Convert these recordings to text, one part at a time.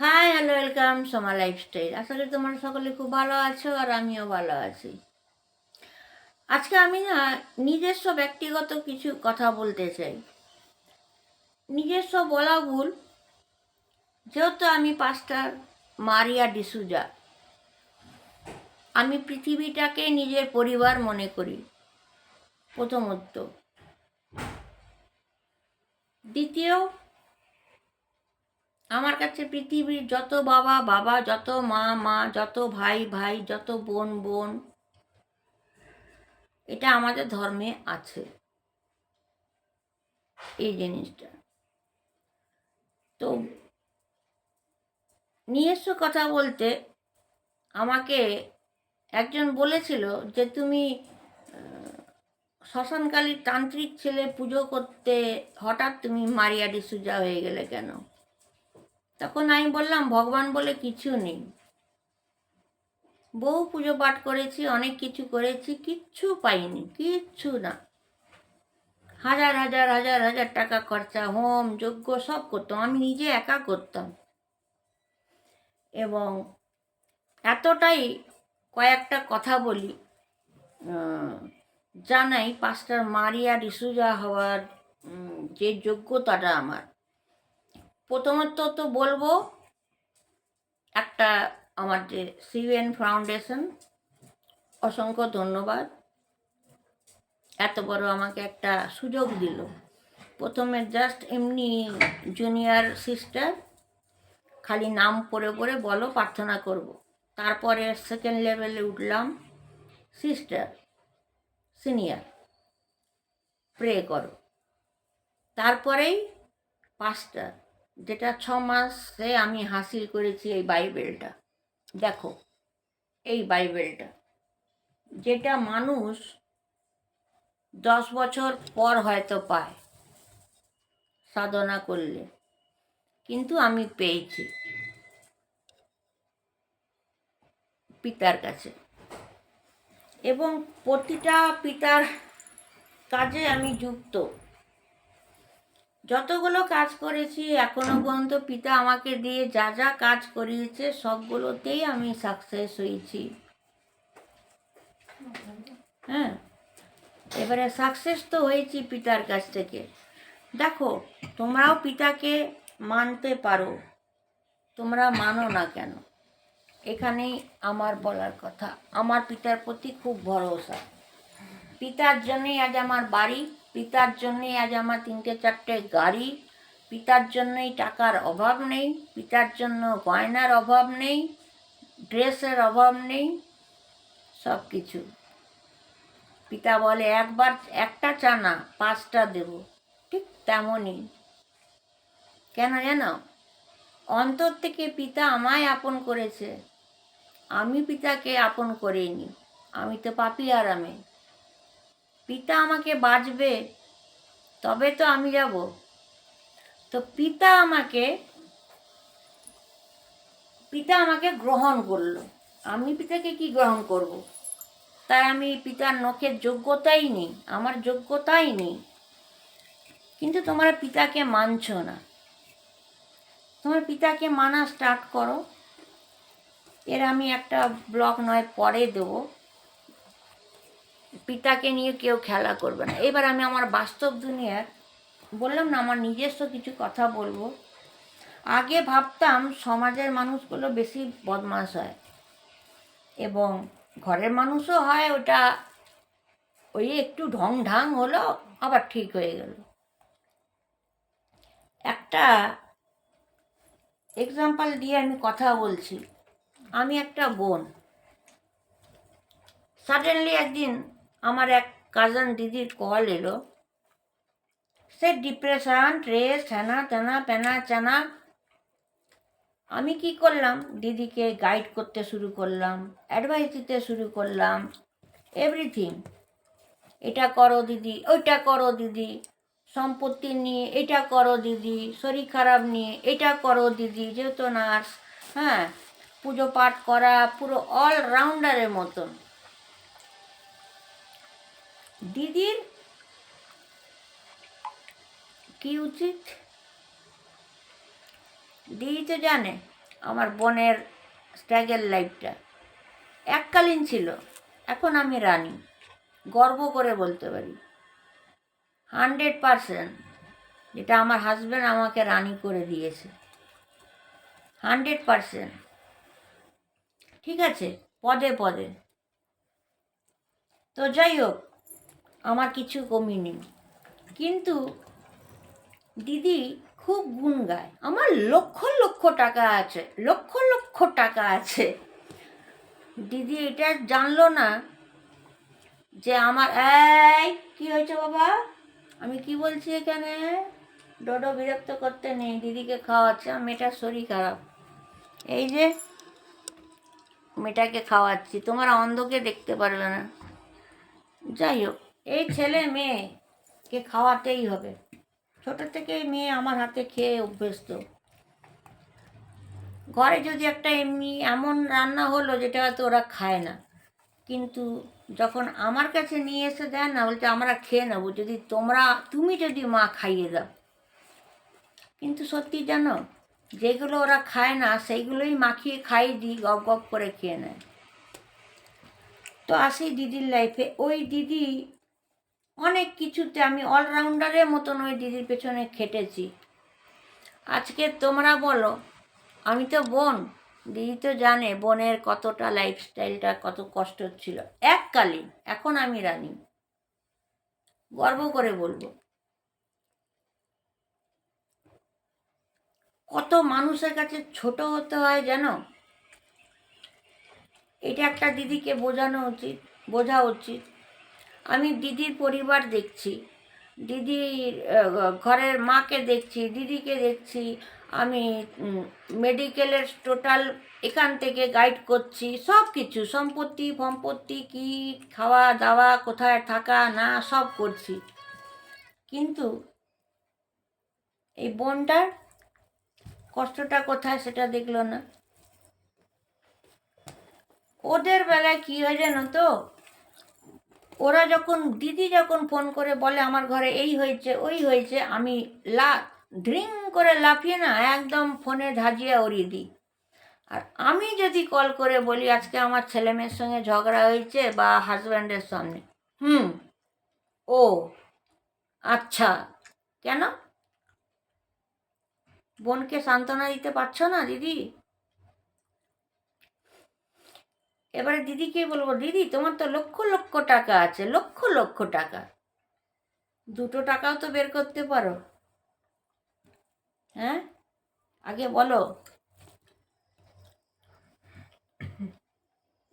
Hi hello welcome Soma lifestyle আশা করি তোমরা সকলে খুব ভালো আছো আর আমিও ভালো আছি। আজকে আমি না নিজস্ব ব্যক্তিগত কিছু কথা বলতে চাই। নিজস্ব বলা ভুল, যেহেতু আমি পাস্টার মারিয়া ডিসুজা। আমি পৃথিবীটাকে নিজের পরিবার মনে করি, প্রথমত। দ্বিতীয় আমার কাছে পৃথিবীর যত বাবা বাবা, যত মা মা, যত ভাই ভাই, যত বোন বোন, এটা আমাদের ধর্মে আছে। এই জিনিসটা। তো নিজস্ব কথা বলতে আমাকে একজন বলেছিল যে তুমি শ্মশানকালীর তান্ত্রিক ছেলে পুজো করতে হঠাৎ তুমি মারিয়া ডিসুজা হয়ে গেলে কেন? তখন আমি বললাম, ভগবান বলে কিছু নেই। বহু পুজো পাঠ করেছি, অনেক কিছু করেছি, কিচ্ছু পাইনি, কিচ্ছু না। হাজার হাজার হাজার হাজার টাকা খরচা, হোম, যজ্ঞ সব করতাম, আমি নিজে একা করতাম। এবং এতটাই কয়েকটা কথা বলি জানাই পাস্টার মারিয়া, ডিসুজা হওয়ার যে যোগ্যতাটা আমার প্রথমত তো বলব একটা আমার যে সিভিএন ফাউন্ডেশন অসংখ্য ধন্যবাদ। এত বড় আমাকে একটা সুযোগ দিল। প্রথমে জাস্ট এমনি জুনিয়র সিস্টার খালি নাম পড়ে পড়ে বলো, প্রার্থনা করব। তারপরে সেকেন্ড লেভেলে উঠলাম সিস্টার সিনিয়র প্রে করো। তারপরেই পাঁচটা যেটা ছ মাসে আমি হাসিল করেছি এই বাইবেলটা। দেখো, এই বাইবেলটা, যেটা মানুষ দশ বছর পর হয়তো পায় সাধনা করলে, কিন্তু আমি পেয়েছি পিতার কাছে। এবং প্রতিটা পিতার কাজে আমি যুক্ত। যতগুলো কাজ করেছি, এখনও পর্যন্ত পিতা আমাকে দিয়ে যা যা কাজ করিয়েছে, সবগুলোতেই আমি সাকসেস হয়েছি। হ্যাঁ এবারে সাকসেস তো হয়েছি পিতার কাছ থেকে। দেখো, তোমরাও পিতাকে মানতে পারো, তোমরা মানো না কেন? এখানেই আমার বলার কথা। আমার পিতার প্রতি খুব ভরসা। পিতার জন্যই আজ আমার বাড়ি পিতার জন্যই আজ আমার তিনটে চারটে গাড়ি, পিতার জন্যই টাকার অভাব নেই, পিতার জন্য গয়নার অভাব নেই, ড্রেসের অভাব নেই সব কিছু পিতা বলে, একবার একটা চা না, পাঁচটা দেব। ঠিক তেমনই। কেন জানো? অন্তর থেকে পিতা আমায় আপন করেছে। আমি পিতাকে আপন করিনি। আমি তো পাপি আরামে। পিতা আমাকে বাঁচবে, তবে তো আমি যাব। তো পিতা আমাকে পিতা আমাকে গ্রহণ করল। আমি পিতাকে কি গ্রহণ করব। তাই আমি পিতার নখের যোগ্যতাই নেই, আমার যোগ্যতাই নেই। কিন্তু তোমরা পিতাকে মানছো না। তোমার পিতাকে মানা স্টার্ট করো। এর আমি একটা ব্লগ নয়, পরে দেবো। পিতাকে নিয়ে কেউ খেলা করবে না। এবার আমি আমার বাস্তব দুনিয়ার, বললাম না, আমার নিজস্ব কিছু কথা বলব। আগে ভাবতাম সমাজের মানুষগুলো বেশি বদমাস হয় এবং ঘরের মানুষও হয়, ওটা ওই একটু ঢং ঢাং হলো, আবার ঠিক হয়ে গেল। একটা এক্সাম্পল দিয়ে আমি কথা বলছি। আমি একটা বোন। সাডেনলি একদিন আমার এক কাজন দিদির কল এলো। সে ডিপ্রেশন স্ট্রেস হ্যানা তেনা প্যানা চানা। আমি কি করলাম? দিদিকে গাইড করতে শুরু করলাম অ্যাডভাইস দিতে শুরু করলাম এভরিথিং এটা করো দিদি, ওইটা করো দিদি, সম্পত্তি নিয়ে এটা করো দিদি, শরীর খারাপ নিয়ে এটা করো দিদি, যেহেতু নার্স হ্যাঁ পুজো পাঠ করা, পুরো অলরাউন্ডারের মতন। দিদির কি উচিত? দিদি তো জানে আমার বোনের স্ট্যাগের লাইফটা এককালীন ছিল, এখন আমি রানী, গর্ব করে বলতে পারি। হান্ড্রেড পারসেন্ট যেটা আমার হাজব্যান্ড আমাকে রানী করে দিয়েছে। Hundred percent. ঠিক আছে, পদে পদে। তো যাই হোক আমার কিছু কমি নেই। কিন্তু দিদি খুব গুণ গায়। আমার লক্ষ লক্ষ টাকা আছে, লক্ষ লক্ষ টাকা আছে। দিদি এটা জানলো না যে আমার, এই, কি হয়েছে বাবা? আমি কি বলছি এখানে? ডোডো বিরক্ত করতে নেই, দিদিকে খাওয়াচ্ছে, আর মেয়েটার শরীর খারাপ। এই যে, মেয়েটাকে খাওয়াচ্ছি, তোমার অন্ধকে দেখতে পারবে না। যাই হোক এই ছেলে মেয়েকে খাওয়াতেই হবে। ছোট থেকে মেয়ে আমার হাতে খেয়ে অভ্যস্ত। ঘরে যদি একটা এমনি এমন রান্না হলো, যেটা হয়তো ওরা খায় না। কিন্তু যখন আমার কাছে নিয়ে এসে দেয় না বলতে আমরা খেয়ে নেব। যদি তোমরা, তুমি যদি মা খাইয়ে দাও। কিন্তু সত্যি জানো, যেগুলো ওরা খায় না, সেইগুলোই মাখিয়ে খাইয়ে দিই, গপ গপ করে খেয়ে নেয়। তো আসি দিদির লাইফে ওই দিদি অনেক কিছুতে আমি অলরাউন্ডারের মতন ওই দিদির পেছনে খেটেছি। আজকে তোমরা বলো, আমি তো বোন, দিদি তো জানে বোনের কতটা লাইফস্টাইলটা কত কষ্ট ছিল। এককালীন, এখন আমি রানী। গর্ব করে বলব। কত মানুষের কাছে ছোট হতে হয় জানো? এটা একটা দিদিকে বোঝানো উচিত, বোঝা উচিত। আমি দিদির পরিবার দেখছি। দিদির ঘরের মাকে দেখছি, দিদিকে দেখছি। আমি মেডিকেলের টোটাল এখান থেকে গাইড করছি সব কিছু সম্পত্তি, ফম্পত্তি, কি খাওয়া দাওয়া, কোথায় থাকা, না, সব করছি। কিন্তু এই বোনটার কষ্টটা কোথায় সেটা দেখল না। ওদের বেলায় কী হয় জানো তো? ওরা যখন, দিদি যখন ফোন করে বলে আমার ঘরে এই হয়েছে, ওই হয়েছে, আমি লা, ড্রিং করে লাফিয়ে না একদম ফোনে ধাজিয়ে উড়িয়ে দিই। আর আমি যদি কল করে বলি, আজকে আমার ছেলে মেয়ের সঙ্গে ঝগড়া হয়েছে বা হাজব্যান্ডের সামনে। হুম, ও আচ্ছা কেন? বোনকে সান্ত্বনা দিতে পারছ না, দিদি? এবারে দিদিকে বলব? দিদি, তোমার তো লক্ষ লক্ষ টাকা আছে, লক্ষ লক্ষ টাকা। দুটো টাকাও তো বের করতে পারো। হ্যাঁ? আগে বলো।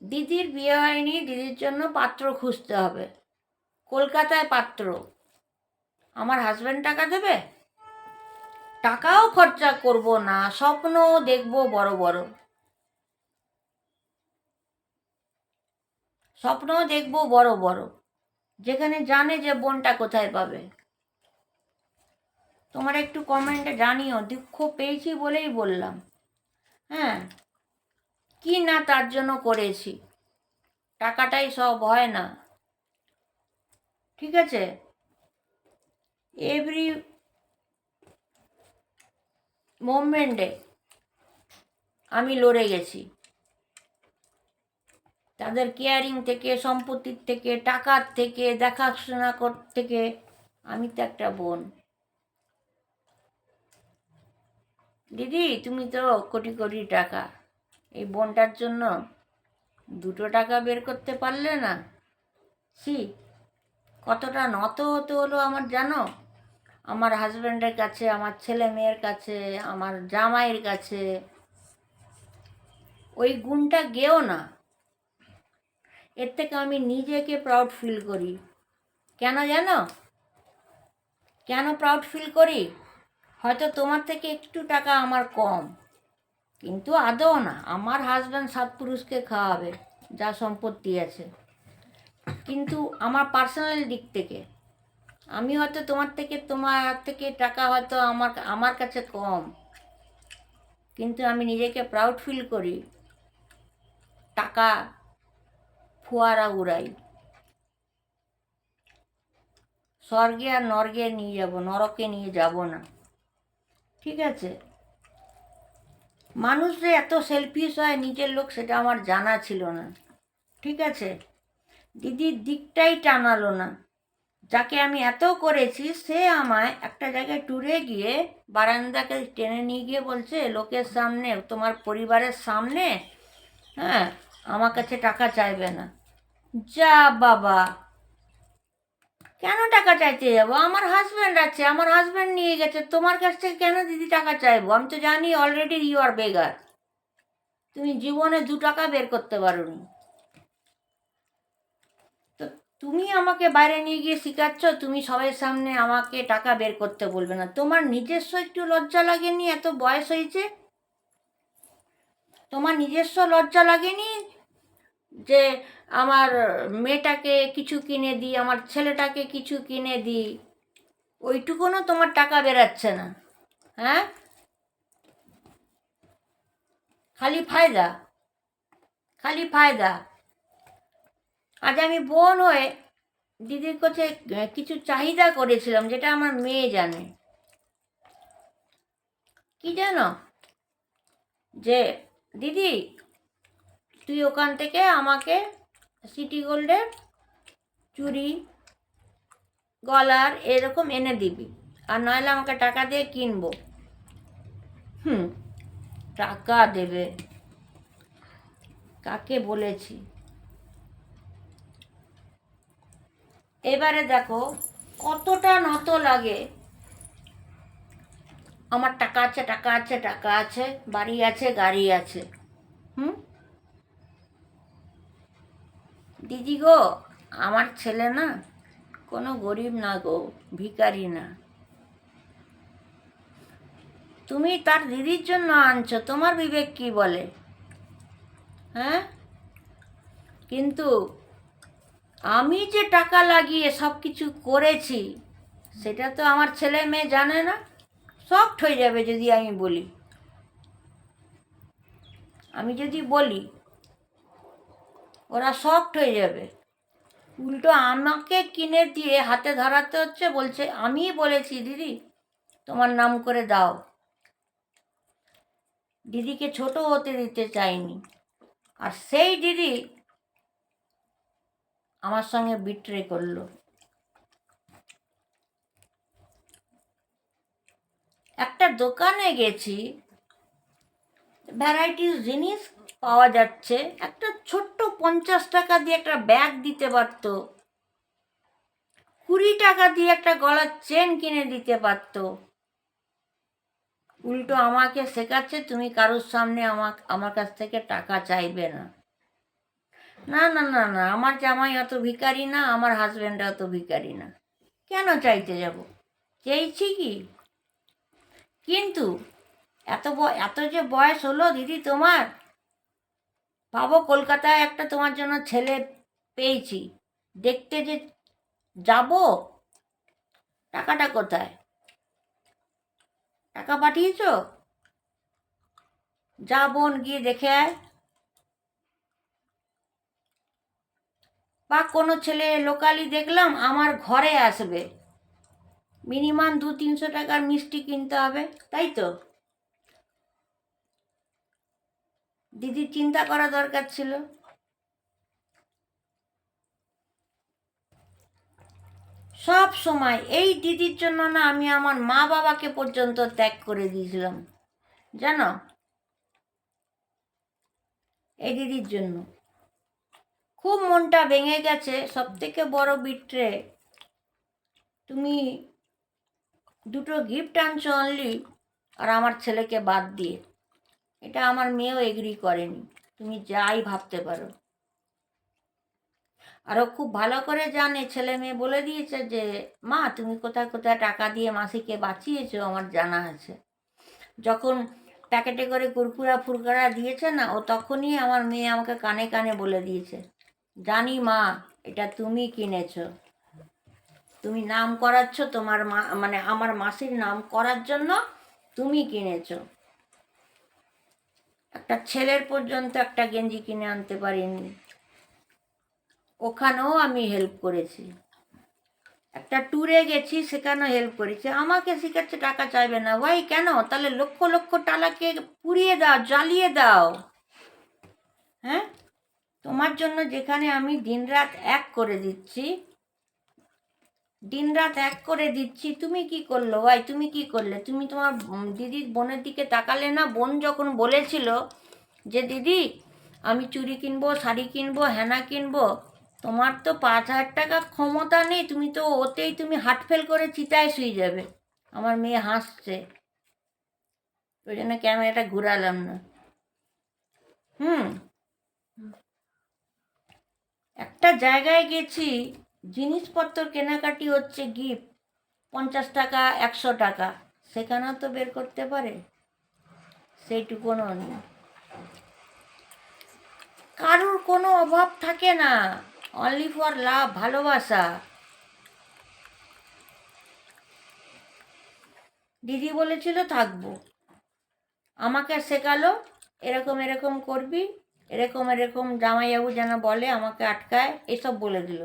দিদির বিয়ে হয়নি, দিদির জন্য পাত্র খুঁজতে হবে। কলকাতায় পাত্র। আমার হাজব্যান্ড টাকা দেবে? টাকাও খরচা করব না, স্বপ্ন দেখব বড় বড়। স্বপ্ন দেখব বড় বড়। যেখানে জানে যে বোনটা কোথায় পাবে। তোমার একটু কমেন্টে জানিও, দুঃখ পেয়েছি বলেই বললাম। হ্যাঁ কি না তার জন্য করেছি? টাকাটাই সব হয় না। ঠিক আছে? এভরি মোমেন্টে আমি লড়ে গেছি। তাদের কেয়ারিং থেকে, সম্পত্তির থেকে, টাকার থেকে, দেখাশোনা কর, থেকে। আমি তো একটা বোন। দিদি, তুমি তো কোটি কোটি টাকা। এই বোনটার জন্য দুটো টাকা বের করতে পারলে না? সি কতটা নত হতে হলো আমার জানো? আমার হাজব্যান্ডের কাছে, আমার ছেলে মেয়ের কাছে, আমার জামাইয়ের কাছে। ওই গুণটা গেও না। এর থেকে আমি নিজেকে প্রাউড ফিল করি। কেন জানো? কেন প্রাউড ফিল করি? হয়তো তোমার থেকে একটু টাকা আমার কম। কিন্তু আদৌ না, আমার হাজব্যান্ড সাত পুরুষকে খাওয়াবে, যা সম্পত্তি আছে। কিন্তু আমার পার্সোনাল দিক থেকে, আমি হয়তো তোমার থেকে তোমার থেকে টাকা হয়তো আমার আমার কাছে কম। কিন্তু আমি নিজেকে প্রাউড ফিল করি। টাকা ফোয়ারা উড়াই। স্বর্গে আর নর্গে নিয়ে যাব, নরকে নিয়ে যাব না। ঠিক আছে? মানুষ যে এত সেলফিশ হয়, নিজের লোক সেটা আমার জানা ছিল না। ঠিক আছে? দিদির দিকটাই টানালো না। যাকে আমি এত করেছি, সে আমায় একটা জায়গায় ট্যুরে গিয়ে বারান্দাকে টেনে নিয়ে গিয়ে বলছে, লোকের সামনে, তোমার পরিবারের সামনে? হ্যাঁ? আমার কাছে টাকা চাইবে না। যা বাবা। কেন টাকা চাইতে যাব? আমার হাজব্যান্ড আছে, আমার হাজব্যান্ড নিয়ে গেছে। তোমার কাছ থেকে কেন দিদি টাকা চাইব? আমি তো জানি অলরেডি ইউ আর বেগার তুমি জীবনে দু টাকা বের করতে পারোনি। তো তুমি আমাকে বাইরে নিয়ে গিয়ে শেখাচ্ছ, তুমি সবাই সামনে আমাকে টাকা বের করতে বলবে না। তোমার নিজস্ব একটু লজ্জা লাগেনি? এত বয়স হয়েছে? তোমার নিজস্ব লজ্জা লাগেনি? যে আমার মেয়েটাকে কিছু কিনে দিই, আমার ছেলেটাকে কিছু কিনে দিই ওইটুকুনও তোমার টাকা বেরাচ্ছে না হ্যাঁ? খালি ফায়দা খালি ফায়দা। আজ আমি বোন হয়ে দিদির কাছে কিছু চাহিদা করেছিলাম, যেটা আমার মেয়ে জানে। কি জানো? যে দিদি তুই ওখান থেকে আমাকে সিটি গোল্ডের চুড়ি গলার এরকম এনে দিবি। আর নইলে আমাকে টাকা দিয়ে কিনবো। হুম। টাকা দেবে। কাকে বলেছি? এবারে দেখো কতটা নত লাগে। আমার টাকা আছে টাকা আছে টাকা আছে বাড়ি আছে গাড়ি আছে। হুম? দিদি গো, আমার ছেলে না কোনো গরিব না গো, ভিখারি না। তুমি তার দিদির জন্য আনছো, তোমার বিবেক কি বলে? হ্যাঁ? কিন্তু আমি যে টাকা লাগিয়ে সব কিছু করেছি, সেটা তো আমার ছেলে মেয়ে জানে না। সফট হয়ে যাবে যদি আমি বলি। আমি যদি বলি ওরা শক্ট হয়ে যাবে। উল্টো আমাকে কিনে দিয়ে হাতে ধরাতে হচ্ছে, বলছে, আমিই বলেছি, দিদি, তোমার নাম করে দাও। দিদিকে ছোট হতে দিতে চাইনি। আর সেই দিদি আমার সঙ্গে বিট্রে করল। একটা দোকানে গেছি, ভ্যারাইটিস জিনিস পাওয়া যাচ্ছে। একটা ছোট্ট পঞ্চাশ টাকা দিয়ে একটা ব্যাগ দিতে পারত। কুড়ি টাকা দিয়ে একটা গলার চেন কিনে দিতে পারত। উল্টো আমাকে শেখাচ্ছে, তুমি কারোর সামনে আমার আমার কাছ থেকে টাকা চাইবে না। না না না না, আমার জামাই অত ভিখারি না, আমার হাজব্যান্ড অত ভিখারি না। কেন চাইতে যাব? চেয়েছি কি? কিন্তু এত এত যে বয়স হলো দিদি তোমার ভাবো কলকাতায় একটা তোমার জন্য ছেলে পেয়েছি। দেখতে যে যাব, টাকাটা কোথায়? টাকা পাঠিয়েছ? যা বোন, গিয়ে দেখে আয়। বা কোনো ছেলে লোকালি দেখলাম, আমার ঘরে আসবে। মিনিমাম দু তিনশো টাকার মিষ্টি কিনতে হবে, তাই তো? দিদির চিন্তা করা দরকার ছিল। সব সময় এই দিদির জন্য না আমি আমার মা বাবাকে পর্যন্ত ত্যাগ করে দিয়েছিলাম। জানো? এই দিদির জন্য। খুব মনটা ভেঙে গেছে সব থেকে বড় বিট্রে। তুমি দুটো গিফট আনছো অনলি আর আমার ছেলেকে বাদ দিয়ে। এটা আমার মেয়েও এগ্রি করেনি। তুমি যাই ভাবতে পারো। আরও খুব ভালো করে জানে, ছেলে মেয়ে বলে দিয়েছে যে, মা, তুমি কোথায় কোথায় টাকা দিয়ে মাসিকে বাঁচিয়েছো? আমার জানা আছে। যখন প্যাকেটে করে কুরকুরা ফুরকুরা দিয়েছে না, ও তখনই আমার মেয়ে আমাকে কানে কানে বলে দিয়েছে, জানি মা, এটা তুমি কিনেছো। তুমি নাম করাচ্ছ তোমার মা মানে আমার মাসির নাম করার জন্য তুমি কিনেছো। একটা ছেলের পর্যন্ত একটা গেঞ্জি কিনে আনতে পারিনি। ওখানেও আমি হেল্প করেছি। একটা ট্যুরে গেছি সেখানে হেল্প করেছি। আমাকে শেখাচ্ছে টাকা চাইবে না। ভাই, কেন? তাহলে লক্ষ লক্ষ টাকাকে পুড়িয়ে দাও, জ্বালিয়ে দাও। হ্যাঁ? তোমার জন্য যেখানে আমি দিনরাত এক করে দিচ্ছি দিনরাত এক করে দিচ্ছি, তুমি কি করল? ভাই, তুমি কি করলে? তুমি তোমার দিদির বোনের দিকে তাকালে না, বোন যখন বলেছিল যে, দিদি, আমি চুরি কিনবো, শাড়ি কিনবো, হেনা কিনবো, তোমার তো পাঁচ হাজার টাকা ক্ষমতা নেই, তুমি তো ওতেই তুমি হাট ফেল করে চিতায় শুয়ে যাবে। আমার মেয়ে হাসছে। ওই জন্য ক্যামেরাটা ঘুরালাম না। হুম। একটা জায়গায় গেছি জিনিসপত্র কেনাকাটি হচ্ছে গিফট পঞ্চাশ টাকা, একশো টাকা। সেখানেও তো বের করতে পারে। সেইটুকুনও নেই কারুর কোনো অভাব থাকে না। অনলি ফর লাভ ভালোবাসা। দিদি বলেছিল, থাকব। আমাকে শেখালো, এরকম এরকম করবি, এরকম এরকম জামাইবাবু যেন বলে, আমাকে আটকায়। এসব বলে দিল।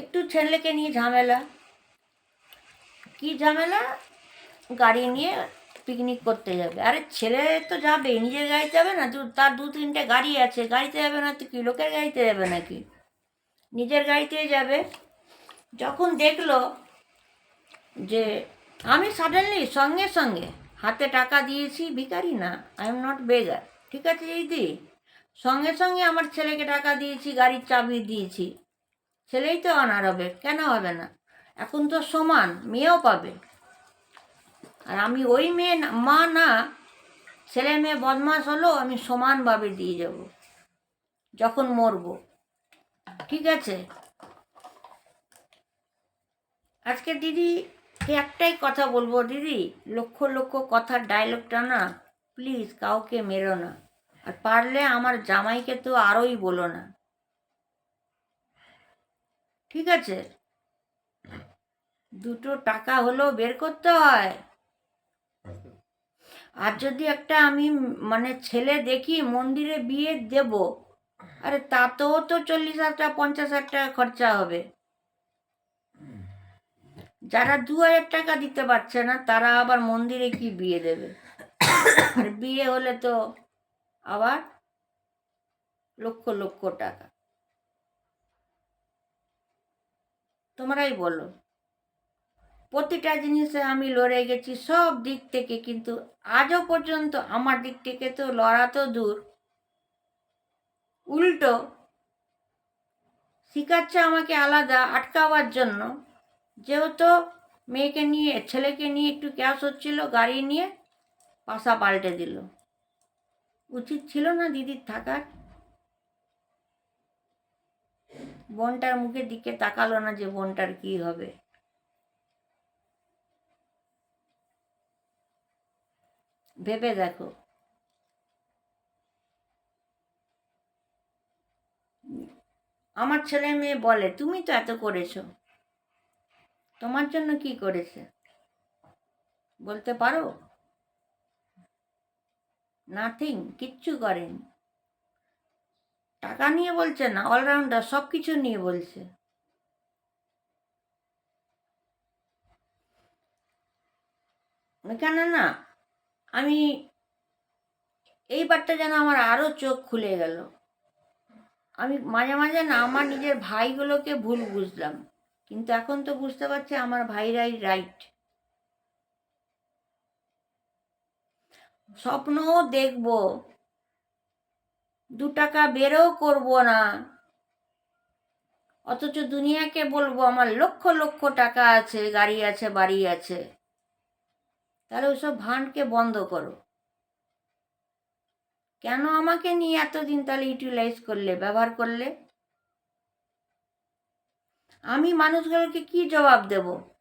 একটু ছেলেকে নিয়ে ঝামেলা। কি ঝামেলা? গাড়ি নিয়ে পিকনিক করতে যাবে। আরে ছেলে তো যাবে, নিজের গাড়িতে যাবে না? তার দু, তিনটে গাড়ি আছে। গাড়িতে যাবে না তো কি? লোকের গাড়িতে যাবে নাকি? নিজের গাড়িতেই যাবে। যখন দেখল যে আমি সাডেনলি সঙ্গে সঙ্গে হাতে টাকা দিয়েছি, ভিখারি না আই এম নট বেগার ঠিক আছে দিদি সঙ্গে সঙ্গে আমার ছেলেকে টাকা দিয়েছি, গাড়ির চাবি দিয়েছি। ছেলেই তো অনার হবে, কেন হবে না? এখন তো সমান, মেয়েও পাবে। আর আমি ওই মেয়ে মা না, ছেলে মেয়ে বদমাস হলো, আমি সমানভাবে দিয়ে যাব, যখন মরবো। ঠিক আছে? আজকে দিদি একটাই কথা বলব, দিদি, লক্ষ লক্ষ কথার ডায়লগটা না, প্লিজ কাউকে মেরো না। আর পারলে আমার জামাইকে তো আরোই বলো না। ঠিক আছে? দুটো টাকা হলেও বের করতে হয়। আর যদি একটা আমি মানে ছেলে দেখি মন্দিরে বিয়ে দেব, আরে তাতেও তো চল্লিশ হাজার টাকা, পঞ্চাশ হাজার টাকা খরচা হবে। যারা দু হাজার টাকা দিতে পারছে না, তারা আবার মন্দিরে কি বিয়ে দেবে? আর বিয়ে হলে তো আবার লক্ষ লক্ষ টাকা। তোমরাই বলো। প্রতিটা জিনিসে আমি লড়ে গেছি, সব দিক থেকে কিন্তু আজও পর্যন্ত আমার দিক থেকে তো লড়া তো দূর। উল্টো, শিখাচ্ছে আমাকে আলাদা আটকাবার জন্য। যেহেতু মেয়েকে নিয়ে, ছেলেকে নিয়ে একটু ক্যাশ হচ্ছিল, গাড়ি নিয়ে পাশা পাল্টে দিল। উচিত ছিল না দিদির থাকার? বোনটার মুখের দিকে তাকালো না যে বোনটার কি হবে। ভেবে দেখো। আমার ছেলে মেয়ে বলে, তুমি তো এত করেছ। তোমার জন্য কি করেছে? বলতে পারো? নাথিং কিচ্ছু করেনি। টাকা নিয়ে বলছে না অলরাউন্ডার সব কিছু নিয়ে বলছে। কেন না, আমি এইবারটা যেন আমার আরও চোখ খুলে গেল। আমি মাঝে মাঝে না আমার নিজের ভাইগুলোকে ভুল বুঝলাম, কিন্তু এখন তো বুঝতে পারছি আমার ভাইরাই রাইট স্বপ্নও দেখব দু টাকা বেরও করব না। অথচ দুনিয়াকে বলব, আমার লক্ষ লক্ষ টাকা আছে, গাড়ি আছে, বাড়ি আছে। তাহলে ওসব ভাঁড়কে বন্ধ করো। কেন আমাকে নিয়ে এতদিন তাহলে ইউটিলাইজ করলে, ব্যবহার করলে? আমি মানুষগুলোকে কি জবাব দেব?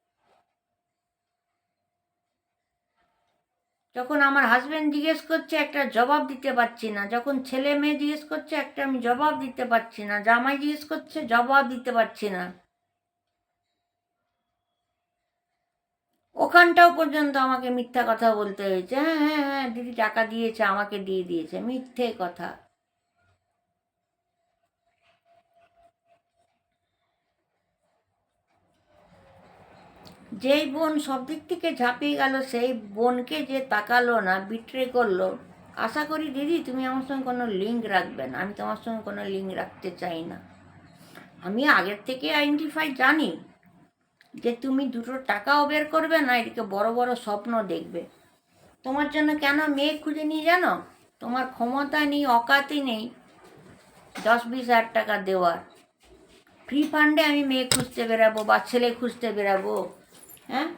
যখন আমার হাজব্যান্ড জিজ্ঞেস করছে, একটা জবাব দিতে পারছি না। যখন ছেলে মেয়ে জিজ্ঞেস করছে, একটা আমি জবাব দিতে পারছি না। জামাই জিজ্ঞেস করছে, জবাব দিতে পারছি না। ওখানটাও পর্যন্ত আমাকে মিথ্যা কথা বলতে হয়েছে। হ্যাঁ হ্যাঁ হ্যাঁ দিদি টাকা দিয়েছে, আমাকে দিয়ে দিয়েছে। মিথ্যে কথা। যেই বোন সব দিক থেকে ঝাঁপিয়ে গেল, সেই বোনকে যে তাকালো না বিট্রে করল, আশা করি দিদি তুমি আমার সঙ্গে কোনো লিঙ্ক রাখবে না। আমি তোমার সঙ্গে কোনো লিঙ্ক রাখতে চাই না। আমি আগের থেকে আইডেন্টিফাই জানি যে তুমি দুটো টাকাও বের করবে না, এদিকে বড় বড় স্বপ্ন দেখবে। তোমার জন্য কেন মেয়ে খুঁজে নিয়ে জানো? তোমার ক্ষমতা নেই অকাতি নেই। দশ বিশ হাজার টাকা দেওয়ার। ফ্রি ফান্ডে আমি মেয়ে খুঁজতে বেরাবো বা ছেলে খুঁজতে বেরাবো। হ্যাঁ?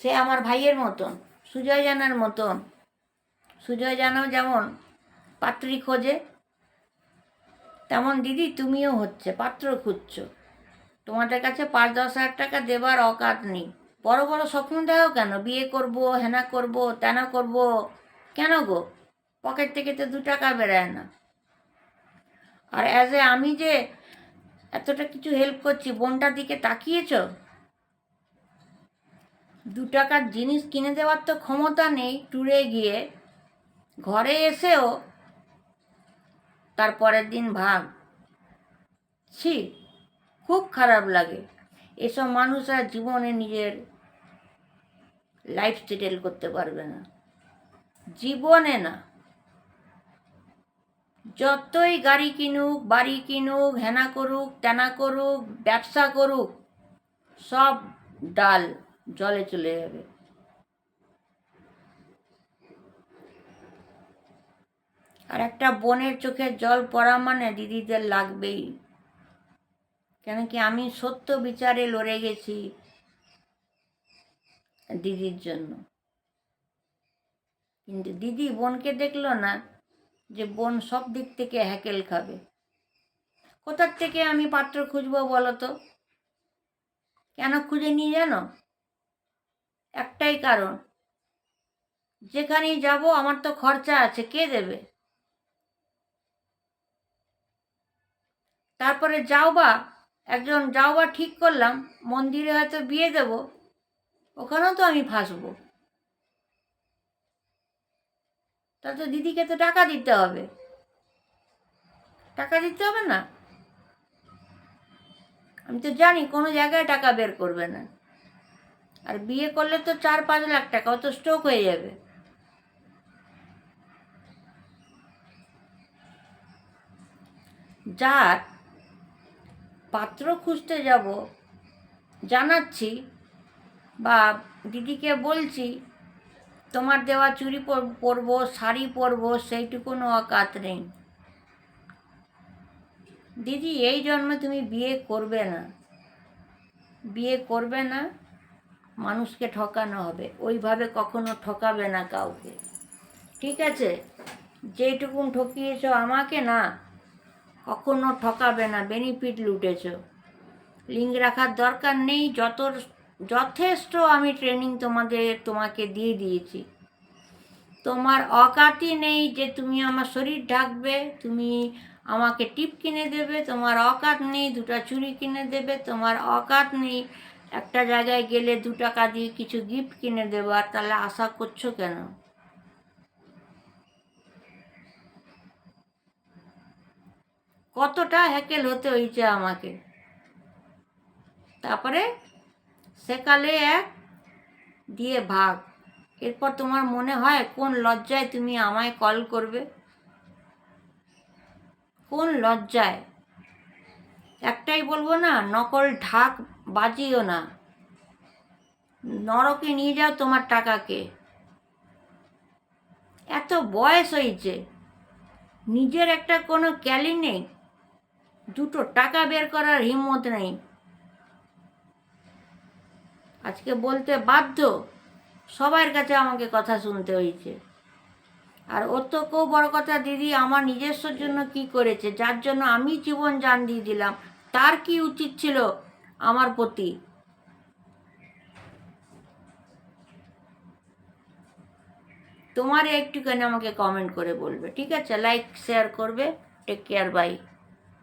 সে আমার ভাইয়ের মতন সুজয় জানার মতন। সুজয় জানাও যেমন পাত্রী খোঁজে, তেমন দিদি তুমিও হচ্ছে, পাত্র খুঁজছো। তোমাদের কাছে পাঁচ দশ হাজার টাকা দেবার অকাত নেই। বড় বড় স্বপ্ন দেখো কেন? বিয়ে করব, হেনা করব, তেনা করব। কেন গো? পকেট থেকে তো দু টাকা বেরোয় না। আর অ্যাজ এ আমি যে এতটা কিছু হেল্প করছি, বোনটার দিকে তাকিয়েছ? দু টাকার জিনিস কিনে দেওয়ার তো ক্ষমতা নেই ট্যুরে গিয়ে। ঘরে এসেও তারপরের দিন ভাগ। ছি, খুব খারাপ লাগে। এসব মানুষরা জীবনে নিজের লাইফ সেটেল করতে পারবে না। জীবনে না। যতই গাড়ি কিনুক, বাড়ি কিনুক, হেনা করুক, তেনা করুক, ব্যবসা করুক, সব ডাল জলে চলে যাবে। আর একটা বোনের চোখে জল পড়া মানে দিদিদের লাগবেই। কেন কি আমি সত্য বিচারে লড়ে গেছি দিদির জন্য। কিন্তু দিদি বোনকে দেখল না যে বোন সব দিক থেকে হ্যাকেল খাবে। কোথার থেকে আমি পাত্র খুঁজবো বলো তো কেন খুঁজে নিয়ে জানো? একটাই কারণ, যেখানেই যাব আমার তো খরচা আছে, কে দেবে? তারপরে যাও বা একজন যাও বা ঠিক করলাম, মন্দিরে হয়তো বিয়ে দেব, ওখানেও তো আমি ফাঁসবো। তা তো দিদিকে তো টাকা দিতে হবে। টাকা দিতে হবে না? আমি তো জানি কোনো জায়গায় টাকা বের করবে না। আর বিয়ে করলে তো চার পাঁচ লাখ টাকা, অত স্ট্রোক হয়ে যাবে। যার পাত্র খুঁজতে যাব, জানাচ্ছি বা দিদিকে বলছি তোমার দেওয়া চুরি পর- পরবো, শাড়ি পরবো সেইটুকুনো অকাত নেই। দিদি, এই জন্মে তুমি বিয়ে করবে না। বিয়ে করবে না, মানুষকে ঠকানো হবে। ওইভাবে কখনো ঠকাবে না কাউকে। ঠিক আছে? যেইটুকুন ঠকিয়েছ আমাকে না, কখনো ঠকাবে না। বেনিফিট লুটেছ। লিঙ্ক রাখার দরকার নেই, যত যথেষ্ট আমি ট্রেনিং তোমাদের তোমাকে দিয়ে দিয়েছি। তোমার অকাতি নেই যে তুমি আমার শরীর ঢাকবে, তুমি আমাকে টিপ কিনে দেবে, তোমার অকাত নেই, দুটো চুড়ি কিনে দেবে, তোমার অকাত নেই, একটা জায়গায় গেলে দু টাকা দিয়ে কিছু গিফট কিনে দেবার তাহলে আশা করছ কেন? কতটা হ্যাকেল হতে হয়েছে আমাকে। তারপরে সেকালে এক দিয়ে ভাগ। এরপর তোমার মনে হয় কোন লজ্জায় তুমি আমায় কল করবে? কোন লজ্জায়? একটাই বলব না, নকল ঢাক বাজিও না। নরকে নিয়ে যাও তোমার টাকাকে। এত বয়স হয়েছে, নিজের একটা কোনো ক্যালি নেই, দুটো টাকা বের করার হিম্মত নেই। আজকে বলতে বাধ্য। সবার কাছে আমাকে কথা শুনতে হয়েছে। আর ওর তো কেউ বড় কথা, দিদি আমার নিজস্বর জন্য কি করেছে, যার জন্য আমি জীবন জান দিয়ে দিলাম, তার কি উচিত ছিল আমার প্রতি? তোমার একটুখানি আমাকে কমেন্ট করে বলবে, ঠিক আছে? লাইক শেয়ার করবে টেক কেয়ার বাই